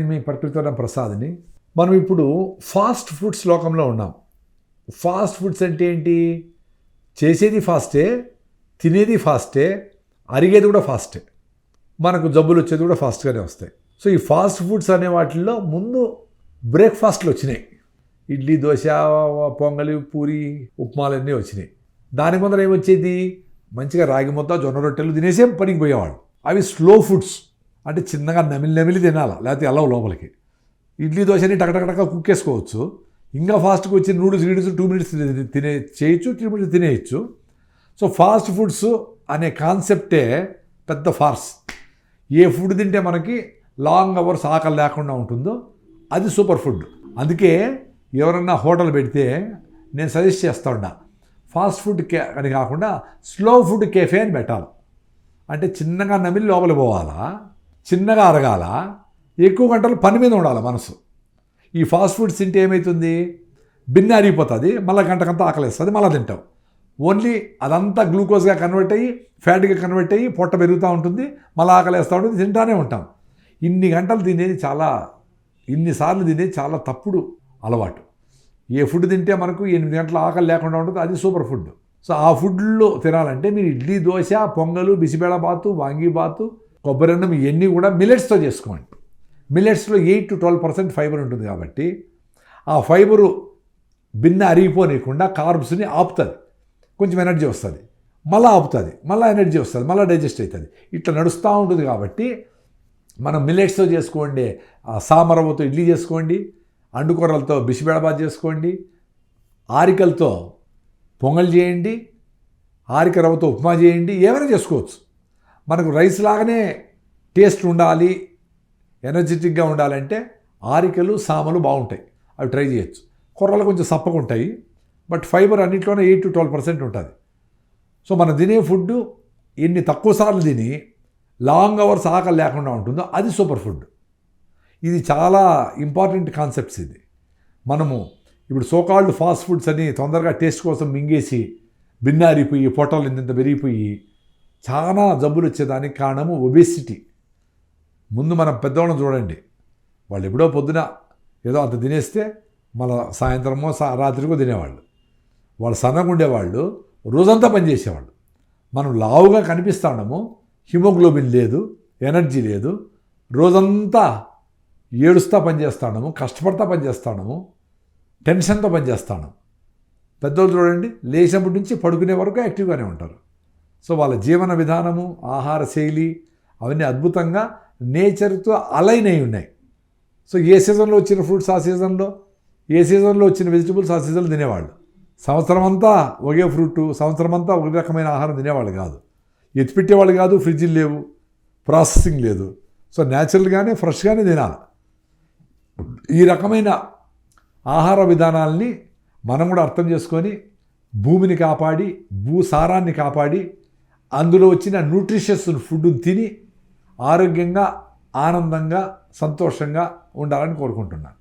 నేను మీ ప్రకృతివరం ప్రసాద్ని. మనం ఇప్పుడు ఫాస్ట్ ఫుడ్స్ లోకంలో ఉన్నాం. ఫాస్ట్ ఫుడ్స్ అంటే ఏంటి? చేసేది ఫాస్టే తినేది ఫాస్టే అరిగేది కూడా ఫాస్టే. మనకు జబ్బులు వచ్చేది కూడా ఫాస్ట్గానే వస్తాయి. సో ఈ ఫాస్ట్ ఫుడ్స్ అనే వాటిల్లో ముందు బ్రేక్ఫాస్ట్లు వచ్చినాయి. ఇడ్లీ దోశ పొంగలి పూరి ఉప్మాలన్నీ వచ్చినాయి. దాని కొందరు ఏమొచ్చేది? మంచిగా రాగి మొత్తం జొన్న రొట్టెలు తినేసే పనికి పోయేవాళ్ళు. అవి స్లో ఫుడ్స్. అంటే చిన్నగా నమిలి నమిలి తినాలి? లేకపోతే ఎలా లోపలికి? ఇడ్లీ దోశని టకటకటక కుక్కేసుకోవచ్చు. ఇంకా ఫాస్ట్గా వచ్చి నూడిల్స్ గీడిల్స్ టూ మినిట్స్ తినే చేయొచ్చు త్రీ మినిట్స్ తినేయచ్చు. సో ఫాస్ట్ ఫుడ్స్ అనే కాన్సెప్టే పెద్ద ఫార్స్. ఏ ఫుడ్ తింటే మనకి లాంగ్ అవర్స్ ఆకలి లేకుండా ఉంటుందో అది సూపర్ ఫుడ్. అందుకే ఎవరన్నా హోటల్ పెడితే నేను సజెస్ట్ చేస్తా ఉన్నా ఫాస్ట్ ఫుడ్ కే అని కాకుండా స్లో ఫుడ్ కేఫే అని పెట్టాలి. అంటే చిన్నగా నమిలి లోపలికి పోవాలా? చిన్నగా అరగాల ఎక్కువ గంటలు పని మీద ఉండాలి మనసు. ఈ ఫాస్ట్ ఫుడ్స్ తింటే ఏమవుతుంది బిన్న అరిగిపోతుంది మళ్ళీ గంటకంతా ఆకలిస్తుంది మళ్ళీ తింటాం. ఓన్లీ అదంతా గ్లూకోజ్గా కన్వర్ట్ అయ్యి ఫ్యాట్గా కన్వర్ట్ అయ్యి పొట్ట పెరుగుతూ ఉంటుంది మళ్ళీ ఆకలిస్తూ ఉంటుంది తింటానే ఉంటాం. ఇన్ని గంటలు తినేది చాలా ఇన్నిసార్లు తినేది చాలా తప్పుడు అలవాటు. ఏ ఫుడ్ తింటే మనకు ఎనిమిది గంటల ఆకలి లేకుండా ఉంటుంది అది సూపర్ ఫుడ్. సో ఆ ఫుడ్లో తినాలంటే మీరు ఇడ్లీ దోశ పొంగలు బిసిబేళ బాతు వాంగి బాతు కొబ్బరి అన్నం ఇవన్నీ కూడా మిలెట్స్తో చేసుకోండి. మిలెట్స్లో eight to twelve percent fibre ఉంటుంది కాబట్టి ఆ ఫైబరు బిన్న అరిగిపోనీయకుండా కార్బ్స్ని ఆపుతుంది. కొంచెం ఎనర్జీ వస్తుంది. మళ్ళీ ఆపుతుంది. మళ్ళీ ఎనర్జీ వస్తుంది. మళ్ళీ డైజెస్ట్ అవుతుంది. ఇట్లా నడుస్తూ ఉంటుంది కాబట్టి మనం మిల్లెట్స్తో చేసుకోండి. ఆ సామరవ్వతో ఇడ్లీ చేసుకోండి. అండుకూరలతో బిసిబెడబాద్ చేసుకోండి. ఆరికలతో పొంగల్ చేయండి. ఆరిక రవ్వతో ఉప్మా చేయండి. ఏమైనా చేసుకోవచ్చు. మనకు రైస్ లాగానే టేస్ట్ ఉండాలి ఎనర్జెటిక్గా ఉండాలంటే ఆరికలు సామలు బాగుంటాయి. అవి ట్రై చేయొచ్చు. కూరలు కొంచెం సప్పగా ఉంటాయి బట్ ఫైబర్ అన్నింటిలోనే ఎయిట్ టు ట్వెల్వ్ పర్సెంట్ ఉంటుంది. సో మనం తినే ఫుడ్ ఎన్ని తక్కువ సార్లు తిని లాంగ్ అవర్స్ ఆకలి లేకుండా ఉంటుందో అది సూపర్ ఫుడ్. ఇది చాలా ఇంపార్టెంట్ కాన్సెప్ట్స్ ఇది. మనము ఇప్పుడు సోకాల్డ్ ఫాస్ట్ ఫుడ్స్ అని తొందరగా టేస్ట్ కోసం మింగేసి భిన్నారిపోయి పొట్టలు ఇంత పెరిగిపోయి చాలా జబ్బులు వచ్చేదానికి కారణము ఒబేసిటీ ముందు మనం పెద్దవాళ్ళని చూడండి. వాళ్ళు ఎప్పుడో పొద్దున ఏదో అంత తినేస్తే మళ్ళీ సాయంత్రమో సా రాత్రికో తినేవాళ్ళు. వాళ్ళు సన్నగా ఉండేవాళ్ళు రోజంతా పనిచేసేవాళ్ళు మనం లావుగా కనిపిస్తా ఉండము హిమోగ్లోబిన్ లేదు ఎనర్జీ లేదు రోజంతా ఏడుస్తా పనిచేస్తాము కష్టపడతా పనిచేస్తాము టెన్షన్తో పనిచేస్తాను పెద్దోళ్ళు చూడండి లేచినప్పటి నుంచి పడుకునే వరకు యాక్టివ్గానే ఉంటారు. సో వాళ్ళ జీవన విధానము ఆహార శైలి అవన్నీ అద్భుతంగా నేచర్తో అలైన్ అయి ఉన్నాయి. సో ఏ సీజన్లో వచ్చిన ఫ్రూట్స్ ఆ సీజన్లో? ఏ సీజన్లో వచ్చిన వెజిటబుల్స్ ఆ సీజన్లో తినేవాళ్ళు? సంవత్సరం అంతా ఒకే ఫ్రూట్ సంవత్సరం అంతా ఒక రకమైన ఆహారం తినేవాళ్ళు కాదు. ఎత్తిపెట్టేవాళ్ళు కాదు ఫ్రిడ్జ్లు లేవు ప్రాసెసింగ్ లేదు. సో న్యాచురల్గానే ఫ్రెష్గానే తినాలి. ఈ రకమైన ఆహార విధానాల్ని మనం కూడా అర్థం చేసుకొని భూమిని కాపాడి భూసారాన్ని కాపాడి అందులో వచ్చిన న్యూట్రిషియస్ ఫుడ్ను తిని ఆరోగ్యంగా ఆనందంగా సంతోషంగా ఉండాలని కోరుకుంటున్నాను.